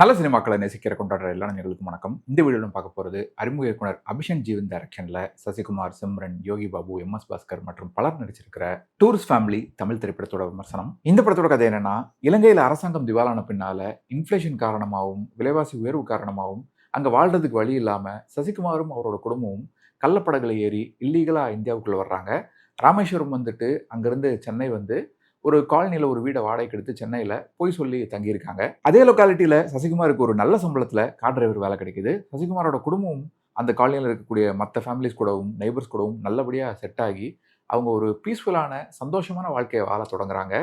நல்ல சினிமாக்களை நேசிக்கிற கொண்டாடுற எல்லா நண்பர்களுக்கும் வணக்கம். இந்த வீடியோவில் பார்க்க போகிறது அறிமுக இயக்குனர் அபிஷன் ஜீவன் டைரக்ஷனில் சசிகுமார் சிம்ரன் யோகி பாபு எம் எஸ் பாஸ்கர் மற்றும் பலர் நடிச்சிருக்கிற டூரிஸ்ட் ஃபேமிலி தமிழ் திரைப்படத்தோட விமர்சனம். இந்த படத்தோட கதை என்னன்னா இலங்கையில் அரசாங்கம் திவாலான பின்னால இன்ஃப்ளேஷன் காரணமாகவும் விலைவாசி உயர்வு காரணமாகவும் அங்கே வாழ்றதுக்கு வழி இல்லாமல் சசிகுமாரும் அவரோட குடும்பமும் கள்ளப்படகளை ஏறி இல்லீகலாக இந்தியாவுக்குள்ளே வர்றாங்க. ராமேஸ்வரம் வந்துட்டு அங்கேருந்து சென்னை வந்து ஒரு காலனியில் ஒரு வீடை வாடகைக்கு எடுத்து சென்னையில் போய் சொல்லி தங்கியிருக்காங்க. அதே லொக்காலிட்டியில் சசிகுமாருக்கு ஒரு நல்ல சம்பளத்தில் கார் டிரைவர் வேலை கிடைக்குது. சசிகுமாரோட குடும்பமும் அந்த காலனியில் இருக்கக்கூடிய மற்ற ஃபேமிலிஸ் கூடவும் நெய்பர்ஸ் கூடவும் நல்லபடியாக செட் ஆகி அவங்க ஒரு பீஸ்ஃபுல்லான சந்தோஷமான வாழ்க்கையை வாழ தொடங்குறாங்க.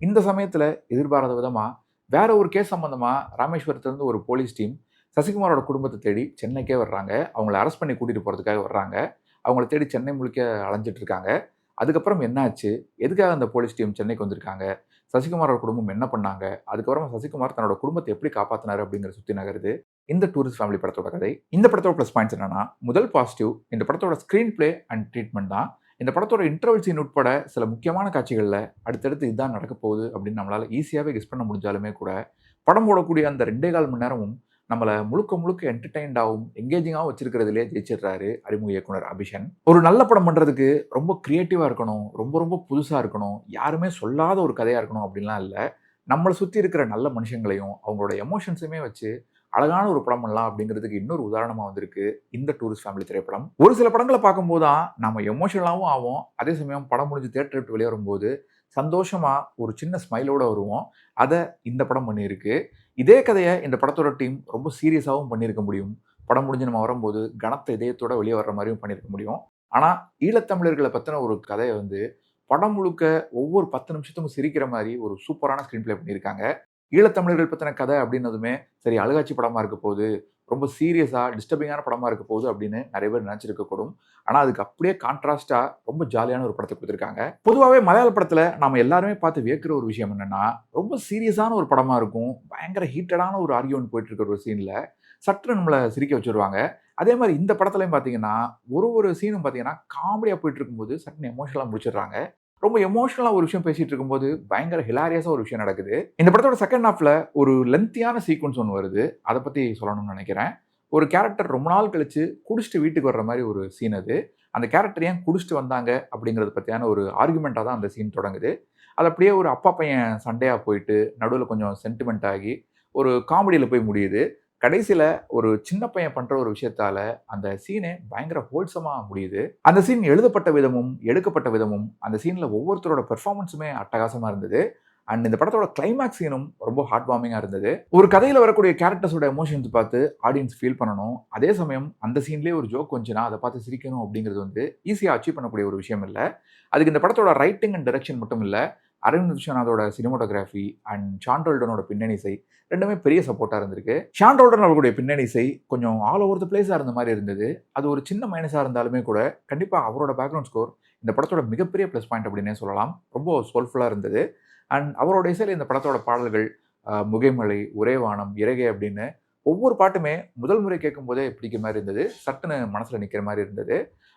இந்த சமயத்தில் எதிர்பாராத விதமாக வேற ஒரு கேஸ் சம்மந்தமாக ராமேஸ்வரத்துலேருந்து ஒரு போலீஸ் டீம் சசிகுமாரோட குடும்பத்தை தேடி சென்னைக்கே வர்றாங்க. அவங்கள அரெஸ்ட் பண்ணி கூட்டிகிட்டு போகிறதுக்காக வர்றாங்க. அவங்கள தேடி சென்னை முழுக்க அலைஞ்சிட்டு இருக்காங்க. அதுக்கப்புறம் என்னாச்சு? எதுக்காக அந்த போலீஸ் டீம் சென்னைக்கு வந்திருக்காங்க? சசிகுமாரோட குடும்பம் என்ன பண்ணாங்க? அதுக்கப்புறம் சசிகுமார் தன்னோட குடும்பத்தை எப்படி காப்பாற்றினார் அப்படிங்கிற சுற்றி நகருது. இந்த டூரிஸ்ட் ஃபேமிலி படத்தோட கதை. இந்த படத்தோட ப்ளஸ் பாயிண்ட்ஸ் என்னன்னா முதல் பாசிட்டிவ் இந்த படத்தோட ஸ்க்ரீன் பிளே அண்ட் ட்ரீட்மெண்ட் தான். இந்த படத்தோட இன்டர்வல் சீன் உட்பட சில முக்கியமான காட்சிகளில் அடுத்தடுத்து இதுதான் நடக்க போகுது அப்படின்னு நம்மளால் ஈஸியாகவே கெஸ் பண்ண முடிஞ்சாலுமே கூட படம் போடக்கூடிய அந்த ரெண்டே கால் மணி நேரமும் நம்மளை முழுக்க முழுக்க என்டர்டைன்டாகவும் எங்கேஜிங்காகவும் வச்சிருக்கிறதுலே ஜெயிச்சிடுறாரு அறிமுக இயக்குனர் அபிஷன். ஒரு நல்ல படம் பண்ணுறதுக்கு ரொம்ப க்ரியேட்டிவாக இருக்கணும் ரொம்ப ரொம்ப புதுசாக இருக்கணும் யாருமே சொல்லாத ஒரு கதையாக இருக்கணும் அப்படின்லாம் இல்லை. நம்மளை சுற்றி இருக்கிற நல்ல மனுஷங்களையும் அவங்களோட எமோஷன்ஸுமே வச்சு அழகான ஒரு படம் பண்ணலாம் அப்படிங்கிறதுக்கு இன்னொரு உதாரணமாக வந்திருக்கு இந்த டூரிஸ்ட் ஃபேமிலி திரைப்படம். ஒரு சில படங்களை பார்க்கும்போது தான் நம்ம எமோஷனலாகவும் ஆகும் அதே சமயம் படம் முடிஞ்சு தேட்டர் விட்டு வெளியே வரும்போது சந்தோஷமாக ஒரு சின்ன ஸ்மைலோட வருவோம். அதை இந்த படம் பண்ணியிருக்கு. இதே கதையை இந்த படத்தோட டீம் ரொம்ப சீரியஸாகவும் பண்ணியிருக்க முடியும். படம் முடிஞ்சு நம்ம வரும்போது கனத்த இதயத்தோட வெளியே வர்ற மாதிரியும் பண்ணியிருக்க முடியும். ஆனால் ஈழத்தமிழர்களை பற்றின ஒரு கதையை வந்து படம் முழுக்க ஒவ்வொரு பத்து நிமிஷத்துக்கும் சிரிக்கிற மாதிரி ஒரு சூப்பரான ஸ்க்ரீன் பிளே பண்ணியிருக்காங்க. ஈழத்தமிழர்கள் பற்றின கதை அப்படின்னதுமே சரி அழுகாட்சி படமாக இருக்க போகுது. ரொம்ப சீரியஸாக டிஸ்டர்பிங்கான படமாக இருக்க போகுது அப்படின்னு நிறைய பேர் நினச்சிருக்கக்கூடும். ஆனால் அதுக்கு அப்படியே கான்ட்ராஸ்டாக ரொம்ப ஜாலியான ஒரு படத்தை கொடுத்துருக்காங்க. பொதுவாகவே மலையாள படத்தில் நம்ம எல்லாருமே பார்த்து வியக்கிற ஒரு விஷயம் என்னென்னா ரொம்ப சீரியஸான ஒரு படமாக இருக்கும். பயங்கர ஹீட்டடான ஒரு ஆர்கியூமெண்ட் போயிட்டு இருக்கிற ஒரு சீனில் சற்று நம்மளை சிரிக்க வச்சுருவாங்க. அதே மாதிரி இந்த படத்துலையும் பார்த்தீங்கன்னா ஒரு ஒரு சீனும் பார்த்தீங்கன்னா காமெடியாக போயிட்டு இருக்கும்போது சட்டன் எமோஷனலாக முடிச்சிடுறாங்க. ரொம்ப எமோஷனலாக ஒரு விஷயம் பேசிகிட்டு இருக்கும்போது பயங்கர ஹிலாரியஸாக ஒரு விஷயம் நடக்குது. இந்த படத்தோட செகண்ட் ஆஃப்ல ஒரு லென்த்தியான சீக்வன்ஸ் ஒன்று வருது. அதை பற்றி சொல்லணும்னு நினைக்கிறேன். ஒரு கேரக்டர் ரொம்ப நாள் கழித்து குடிச்சிட்டு வீட்டுக்கு வர்ற மாதிரி ஒரு சீன் அது. அந்த கேரக்டர் ஏன் குடிச்சிட்டு வந்தாங்க அப்படிங்கிறத பற்றியான ஒரு ஆர்குமெண்ட்டாக தான் அந்த சீன் தொடங்குது. அது அப்படியே ஒரு அப்பா பையன் சண்டையாக போயிட்டு நடுவில் கொஞ்சம் சென்டிமெண்ட் ஆகி ஒரு காமெடியில் போய் முடியுது. கடைசியில் ஒரு சின்ன பையன் பண்ணுற ஒரு விஷயத்தால அந்த சீனே பயங்கர ஹோல்சமாக முடியுது. அந்த சீன் எழுதப்பட்ட விதமும் எடுக்கப்பட்ட விதமும் அந்த சீனில் ஒவ்வொருத்தரோட பெர்ஃபார்மன்ஸுமே அட்டகாசமாக இருந்தது. அண்ட் இந்த படத்தோட கிளைமேக்ஸ் சீனும் ரொம்ப ஹார்ட் வார்மிங்காக இருந்தது. ஒரு கதையில் வரக்கூடிய கேரக்டர்ஸோட எமோஷன்ஸ் பார்த்து ஆடியன்ஸ் ஃபீல் பண்ணணும். அதே சமயம் அந்த சீன்லேயே ஒரு ஜோக் வந்துச்சுன்னா அதை பார்த்து சிரிக்கணும் அப்படிங்கிறது வந்து ஈஸியாக அச்சீவ் பண்ணக்கூடிய ஒரு விஷயம் இல்லை. அதுக்கு இந்த படத்தோட ரைட்டிங் அண்ட் டைரக்ஷன் மட்டும் இல்லை அரவிந்த் விஸ்வநாதோட சினிமோட்டோகிராஃபி அண்ட் ஷான்டோல்டனோட பின்னணி இசை ரெண்டுமே பெரிய சப்போர்ட்டாக இருந்திருக்கு. ஷாண்டோல்டன் அவர்களுடைய பின்னணி இசை கொஞ்சம் ஆல் ஓவர் த பிளேஸாக இருந்த மாதிரி இருந்தது. அது ஒரு சின்ன மைனஸாக இருந்தாலுமே கூட கண்டிப்பாக அவரோட பேக்ரவுண்ட் ஸ்கோர் இந்த படத்தோட மிகப்பெரிய ப்ளஸ் பாயிண்ட் அப்படின்னே சொல்லலாம். ரொம்ப சோல்ஃபுல்லாக இருந்தது. அண்ட் அவரோட இசையில் இந்த படத்தோட பாடல்கள் முகைமலை உரைவானம் இறகை அப்படின்னு ஒவ்வொரு பாட்டுமே முதல் முறை கேட்கும் போதே பிடிக்கிற மாதிரி இருந்தது. சட்டுன்னு மனசில் நிற்கிற மாதிரி இருந்தது.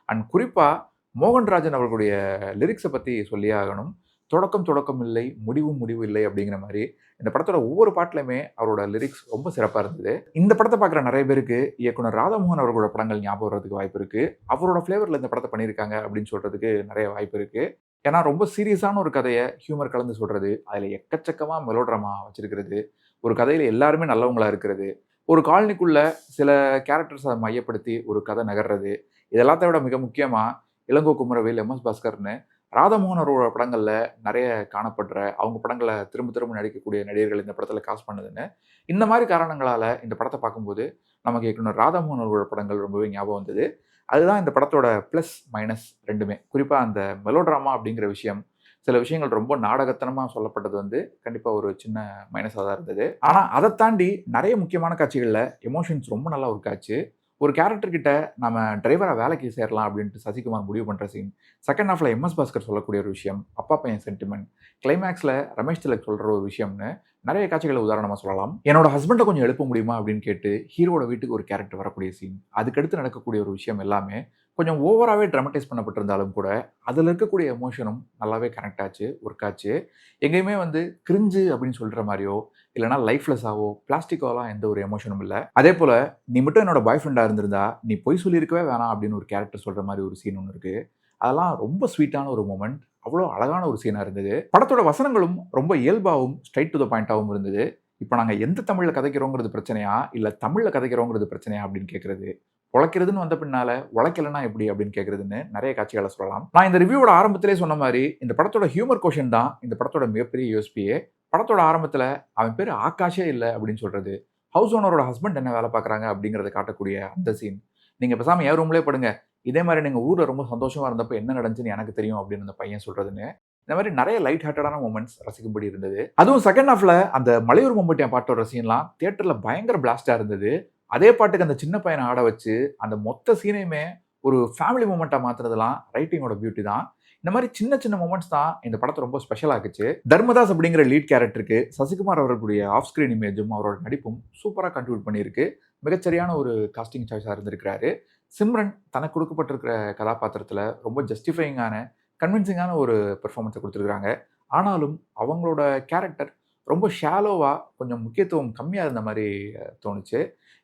அண்ட் குறிப்பாக மோகன்ராஜன் அவர்களுடைய லிரிக்ஸை பற்றி சொல்லியே ஆகணும். தொடக்கம் தொடக்கம் இல்லை முடிவும் முடிவு இல்லை அப்படிங்கிற மாதிரி இந்த படத்தோட ஒவ்வொரு பாட்டிலுமே அவரோட லிரிக்ஸ் ரொம்ப சிறப்பாக இருந்தது. இந்த படத்தை பார்க்குற நிறைய பேருக்கு இயக்குனர் ராதாமோகன் அவர்களோட படங்கள் ஞாபகம் வர்றதுக்கு வாய்ப்பு இருக்குது அவரோட ஃப்ளேவரில் இந்த படத்தை பண்ணியிருக்காங்க அப்படின்னு சொல்கிறதுக்கு நிறைய வாய்ப்பு இருக்குது ஏன்னா ரொம்ப சீரியஸான ஒரு கதையை ஹியூமர் கலந்து சொல்கிறது அதில் எக்கச்சக்கமாக மெலோட்ரமாக வச்சுருக்கிறது ஒரு கதையில் எல்லாருமே நல்லவங்களா இருக்கிறது ஒரு காலனிக்குள்ள சில கேரக்டர்ஸை மையப்படுத்தி ஒரு கதை நகர்றது இதெல்லாத்த விட மிக முக்கியமாக இளங்கோ குமரவேல் எம் எஸ் பாஸ்கர்னு ராதாமோகன் அவரோட படங்களில் நிறைய காணப்படுற அவங்க படங்களை திரும்ப திரும்ப நடிக்கக்கூடிய நடிகர்கள் இந்த படத்தில் காசு பண்ணுதுன்னு இந்த மாதிரி காரணங்களால் இந்த படத்தை பார்க்கும்போது நமக்கு இயக்குனர் ராதாமோகன் அவரோட படங்கள் ரொம்பவே ஞாபகம் வந்தது. அதுதான் இந்த படத்தோட ப்ளஸ் மைனஸ் ரெண்டுமே. குறிப்பாக அந்த மெலோட்ராமா அப்படிங்கிற விஷயம் சில விஷயங்கள் ரொம்ப நாடகத்தனமாக சொல்லப்பட்டது வந்து கண்டிப்பாக ஒரு சின்ன மைனஸாக தான் இருந்தது. ஆனால் அதை தாண்டி நிறைய முக்கியமான காட்சிகளில் எமோஷன்ஸ் ரொம்ப நல்லா ஒரு காட்சி ஒரு கேரக்டர் கிட்ட நம்ம டிரைவராக வேலைக்கு சேரலாம் அப்படின்ட்டு சசிகுமார் முடிவு பண்ணுற சீன் செகண்ட் ஹாஃபில் எம்எஸ் பாஸ்கர் சொல்லக்கூடிய ஒரு விஷயம் அப்பா பையன் சென்டிமெண்ட் கிளைமேக்ஸில் ரமேஷ் திலக் சொல்கிற ஒரு விஷயம்னு நிறைய காட்சிகளை உதாரணமாக சொல்லலாம். என்னோட ஹஸ்பண்டை கொஞ்சம் எழுப்ப முடியுமா அப்படின்னு கேட்டு ஹீரோட வீட்டுக்கு ஒரு கேரக்டர் வரக்கூடிய சீன் அதுக்கடுத்து நடக்கக்கூடிய ஒரு விஷயம் எல்லாமே கொஞ்சம் ஓவராகவே ட்ராமடைஸ் பண்ணப்பட்டிருந்தாலும் கூட அதில் இருக்கக்கூடிய எமோஷனும் நல்லாவே கனெக்ட் ஆச்சு ஒர்க் ஆச்சு. எங்கேயுமே வந்து கிரிஞ்சு அப்படின்னு சொல்கிற மாதிரியோ இல்லைனா லைஃப்லெஸ்ஸாவோ பிளாஸ்டிக்காவெலாம் எந்த ஒரு எமோஷனும் இல்லை. அதே போல் நீ மட்டும் என்னோட பாய் ஃப்ரெண்டாக இருந்திருந்தா நீ பொய் சொல்லியிருக்கவே வேணாம் அப்படின்னு ஒரு கேரக்டர் சொல்கிற மாதிரி ஒரு சீன் ஒன்று இருக்குது அதெல்லாம் ரொம்ப ஸ்வீட்டான ஒரு மூமெண்ட் அவ்வளோ அழகான ஒரு சீனாக இருந்தது. படத்தோட வசனங்களும் ரொம்ப இயல்பாகவும் ஸ்ட்ரைட் டு த பாயிண்ட்டாகவும் இருந்தது. இப்போ நாங்கள் எந்த தமிழில் கதைக்கிறோங்கிறது பிரச்சனையா இல்லை தமிழில் கதைக்கிறோங்கிறது பிரச்சனையா அப்படின்னு கேட்குறது உழைக்கிறதுன்னு வந்த பின்னால உழைக்கலன்னா எப்படி அப்படின்னு கேட்குறதுன்னு நிறைய காட்சிகளை சொல்லலாம். நான் இந்த ரிவ்யூவோட ஆரம்பத்திலே சொன்ன மாதிரி இந்த படத்தோட ஹியூமர் கொஷன் தான் இந்த படத்தோட மிகப்பெரிய யூஎஸ்பியே படத்தோட ஆரம்பத்தில் அவன் பேர் ஆகாஷே இல்லை அப்படின்னு சொல்றது. ஹவுஸ் ஓனரோட ஹஸ்பண்ட் என்ன வேலை பார்க்குறாங்க அப்படிங்கிறத காட்டக்கூடிய அந்த சீன் நீங்கள் பேசாமல் ஏன் ரூம்லேயே படுங்க. இதே மாதிரி நீங்கள் ஊரில் ரொம்ப சந்தோஷமாக இருந்தப்போ என்ன நடந்துச்சுன்னு எனக்கு தெரியும் அப்படின்னு அந்த பையன் சொல்கிறதுன்னு இந்த மாதிரி நிறைய லைட் ஹார்ட்டடான மூமெண்ட்ஸ் ரசிக்கும்படி இருந்தது. அதுவும் செகண்ட் ஹாஃப்ல அந்த மலையூர் மம்பட்டியம் பாட்டோட சீன்லாம் தியேட்டரில் பயங்கர பிளாஸ்டாக இருந்தது. அதே பாட்டுக்கு அந்த சின்ன பையனை ஆட வச்சு அந்த மொத்த சீனையுமே ஒரு ஃபேமிலி மூமெண்ட்டாக மாற்றுறதுலாம் ரைட்டிங்கோட பியூட்டி தான். இந்த மாதிரி சின்ன சின்ன மூமெண்ட்ஸ் தான் இந்த படத்தை ரொம்ப ஸ்பெஷல் தர்மதாஸ் அப்படிங்கிற லீட் கேரக்டருக்கு சசிகுமார் அவர்களுடைய ஆஃப் ஸ்கிரீன் இமேஜும் அவரோட நடிப்பும் சூப்பராக கண்ட்ரிபியூட் பண்ணியிருக்கு. மிகச்சரியான ஒரு காஸ்டிங் சாய்ஸாக இருந்திருக்கிறாரு. சிம்ரன் தனக்கு கொடுக்கப்பட்டிருக்கிற கதாபாத்திரத்தில் ரொம்ப ஜஸ்டிஃபைங்கான கன்வின்சிங்கான ஒரு பெர்ஃபார்மன்ஸை கொடுத்துருக்குறாங்க. ஆனாலும் அவங்களோட கேரக்டர் ரொம்ப ஷாலோவாக கொஞ்சம் முக்கியத்துவம் கம்மியாக இருந்த மாதிரி தோணுச்சு.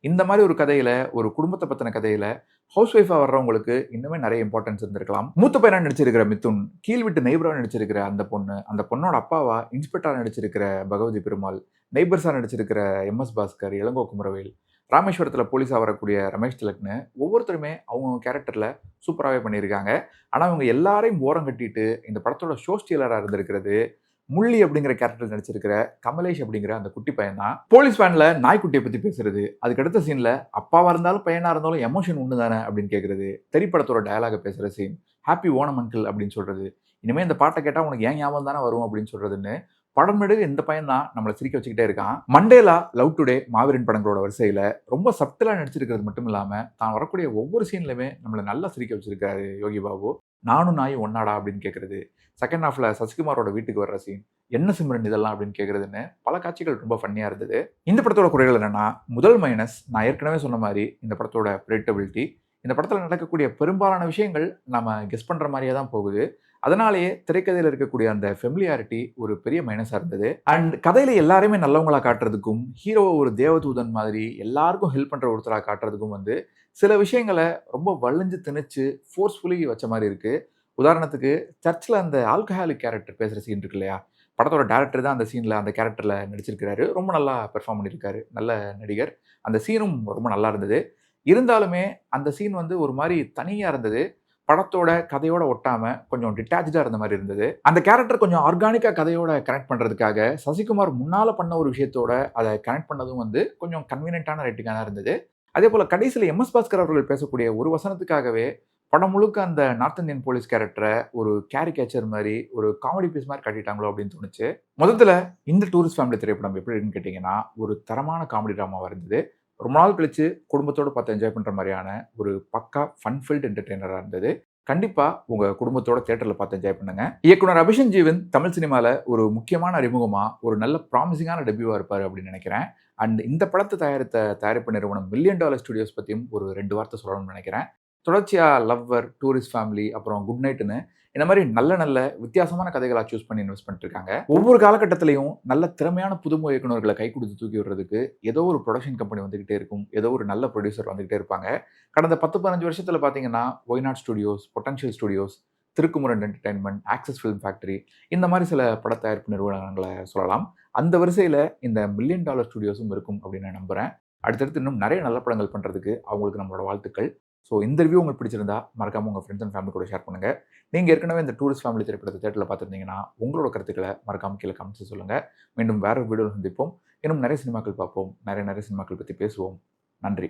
இந்த மாதிரி ஒரு கதையில் ஒரு குடும்பத்தை பற்றின கதையில் ஹவுஸ் ஒய்ஃபாக வர்றவங்களுக்கு இன்னுமே நிறைய இம்பார்ட்டன்ஸ் இருந்திருக்கலாம். மூத்த பையனாக நடிச்சிருக்கிற மிதுன் கீழ் விட்டு நெய்பராக நடிச்சிருக்கிற அந்த பொண்ணு அந்த பொண்ணோட அப்பாவா இன்ஸ்பெக்டராக நடிச்சிருக்கிற பகவதி பெருமாள் நெய்பர்ஸாக நடிச்சிருக்கிற எம்எஸ் பாஸ்கர் இளங்கோ குமரவேல் ராமேஸ்வரத்தில் போலீஸாக வரக்கூடிய ரமேஷ் திலக்னு ஒவ்வொருத்தருமே அவங்க கேரக்டரில் சூப்பராகவே பண்ணியிருக்காங்க. ஆனால் அவங்க எல்லாரையும் ஓரம் கட்டிட்டு இந்த படத்தோட ஷோ ஸ்டீலராக இருந்திருக்கிறது முள்ளி அப்படிங்கிற கேரக்டர் நடிச்சிருக்கிற கமலேஷ் அப்படிங்கிற அந்த குட்டி பையன் தான் போலீஸ் வேனில் நாய்க்குட்டியை பற்றி பேசுறது. அதுக்கு அடுத்த சீனில் அப்பாவாக இருந்தாலும் பையனாக இருந்தாலும் எமோஷன் ஒன்று தானே அப்படின்னு கேட்குறது திரைப்படத்தோட டயலாக பேசுகிற சீன் ஹாப்பி ஓனம் அங்கிள் அப்படின்னு சொல்கிறது இனிமேல் இந்த பாட்டை கேட்டால் உனக்கு ஏன் ஞாபகம் தானே வரும் அப்படின்னு சொல்கிறதுன்னு படம் நடுக இந்த பையன் தான் நம்மளை சிரிக்க வச்சுக்கிட்டே இருக்கான். மண்டேலா லவ் டுடே மாவீரன் படங்களோட வரிசையில் ரொம்ப சப்டலாக நடிச்சிருக்கிறது மட்டும் இல்லாமல் தான் வரக்கூடிய ஒவ்வொரு சீன்லையுமே நம்மளை நல்லா சிரிக்க வச்சிருக்காரு யோகி பாபு. நானும் நாயும் ஒன்னாடா அப்படின்னு கேட்குறது செகண்ட் ஹாஃப்ல சசிகுமாரோட வீட்டுக்கு வர்ற சீன் என்ன சிம்ரன் இதெல்லாம் அப்படின்னு கேட்குறதுன்னு பல காட்சிகள் ரொம்ப ஃபன்னியாக இருந்தது. இந்த படத்தோட குறைகள் என்னென்னா முதல் மைனஸ் நான் ஏற்கனவே சொன்ன மாதிரி இந்த படத்தோட ப்ரெடிக்டபிலிட்டி இந்த படத்தில் நடக்கக்கூடிய பெரும்பாலான விஷயங்கள் நம்ம கெஸ் பண்ணுற மாதிரியே தான் போகுது. அதனாலேயே திரைக்கதையில் இருக்கக்கூடிய அந்த ஃபெமிலியாரிட்டி ஒரு பெரிய மைனஸாக இருந்தது. அண்ட் கதையில் எல்லாருமே நல்லவங்களாக காட்டுறதுக்கும் ஹீரோவை ஒரு தேவதூதன் மாதிரி எல்லாருக்கும் ஹெல்ப் பண்ணுற ஒருத்தராக காட்டுறதுக்கும் வந்து சில விஷயங்களை ரொம்ப வளைஞ்சு திணிச்சு ஃபோர்ஸ்ஃபுல்லி வச்ச மாதிரி இருக்குது உதாரணத்துக்கு சர்ச்சில் அந்த ஆல்கஹாலிக் கேரக்டர் பேசுகிற சீன் இருக்கு இல்லையா? படத்தோட டேரக்டர் தான் அந்த சீனில் அந்த கேரக்டரில் நடிச்சிருக்கிறாரு. ரொம்ப நல்லா பெர்ஃபார்ம் பண்ணியிருக்காரு நல்ல நடிகர். அந்த சீனும் ரொம்ப நல்லா இருந்தது. இருந்தாலுமே அந்த சீன் வந்து ஒரு மாதிரி தனியாக இருந்தது. படத்தோட கதையோட ஒட்டாமல் கொஞ்சம் டிட்டாச்சாக இருந்த மாதிரி இருந்தது. அந்த கேரக்டர் கொஞ்சம் ஆர்கானிக்காக கதையோட கனெக்ட் பண்ணுறதுக்காக சசிகுமார் முன்னால் பண்ண ஒரு விஷயத்தோட அதை கனெக்ட் பண்ணதும் வந்து கொஞ்சம் கன்வீனியன்ட்டான ரேட்டிங்காக தான் இருந்தது. அதே போல் கடைசியில் எம்எஸ் பாஸ்கர் அவர்கள் பேசக்கூடிய ஒரு வசனத்துக்காகவே படம் முழுக்க அந்த நார்த் இந்தியன் போலீஸ் கேரக்டரை ஒரு கேரிகேச்சர் மாதிரி ஒரு காமெடி பீஸ் மாதிரி கட்டிட்டாங்களோ அப்படின்னு தோணுச்சு. முதல்ல இந்த டூரிஸ்ட் ஃபேமிலி திரைப்படம் எப்படி இருக்குன்னு கேட்டிங்கன்னா ஒரு தரமான காமெடி ட்ராமாவாக இருந்தது. ரொம்ப நாள் கழிச்சு குடும்பத்தோடு பார்த்து என்ஜாய் பண்ணுற மாதிரியான ஒரு பக்கா ஃபன்ஃபில்ட் என்டர்டெய்னராக இருந்தது. கண்டிப்பாக உங்கள் குடும்பத்தோட தேட்டரில் பார்த்து என்ஜாய் பண்ணுங்க. இயக்குனர் அபிஷன் ஜீவன் தமிழ் சினிமாவில் ஒரு முக்கியமான அறிமுகமாக ஒரு நல்ல ப்ராமிசிங்கான டெபியூவாக இருப்பார் அப்படின்னு நினைக்கிறேன். அண்ட் இந்த படத்தை தயாரித்த தயாரிப்பு நிறுவனம் மில்லியன் டாலர் ஸ்டுடியோஸ் பற்றியும் ஒரு ரெண்டு வார்த்தை சொல்லணும்னு நினைக்கிறேன். தொடர்ச்சியாக லவ்வர் டூரிஸ்ட் ஃபேமிலி அப்புறம் குட் நைட்டுன்னு இந்த மாதிரி நல்ல நல்ல வித்தியாசமான கதைகளாக சூஸ் பண்ணி இன்வெஸ்ட் பண்ணிட்டுருக்காங்க ஒவ்வொரு காலகட்டத்திலையும் நல்ல திறமையான புதுமுக இயக்குநர்களை கை கொடுத்து தூக்கி விடுறதுக்கு ஏதோ ஒரு ப்ரொடக்ஷன் கம்பெனி வந்துகிட்டே இருக்கும். ஏதோ ஒரு நல்ல ப்ரொடியூசர் வந்துகிட்டே இருப்பாங்க. கடந்த பத்து பதினஞ்சு வருஷத்தில் பார்த்தீங்கன்னா Y Not studios potential studios Thirukumaran entertainment access film factory இந்த மாதிரி சில பட தயாரிப்பு நிறுவனங்களை சொல்லலாம். அந்த வரிசையில் இந்த மில்லியன் டாலர் ஸ்டுடியோஸும் இருக்கும் அப்படின்னு நான் நம்புகிறேன் அடுத்தடுத்து இன்னும் நிறைய நல்ல படங்கள் பண்ணுறதுக்கு அவங்களுக்கு நம்மளோட வாழ்த்துக்கள். ஸோ இந்த ரிவ்யூ உங்களுக்கு பிடிச்சிருந்தா மறக்காமல் உங்கள் ஃப்ரெண்ட்ஸ் அண்ட் ஃபேமிலி கூட ஷேர் பண்ணுங்கள் நீங்கள் ஏற்கனவே இந்த டூரிஸ்ட் ஃபேமிலி திரைப்படத்தை தேட்டரில் பார்த்துருந்தீங்கன்னா உங்களோட கருத்துக்களை மறக்காமல் கீழே கமெண்ட்ஸ் சொல்லுங்கள் மீண்டும் வேறு ஒரு வீடியோவில் சந்திப்போம். இன்னும் நிறைய சினிமாக்கள் பார்ப்போம். நிறைய நிறைய சினிமாக்கள் பற்றி பேசுவோம். நன்றி.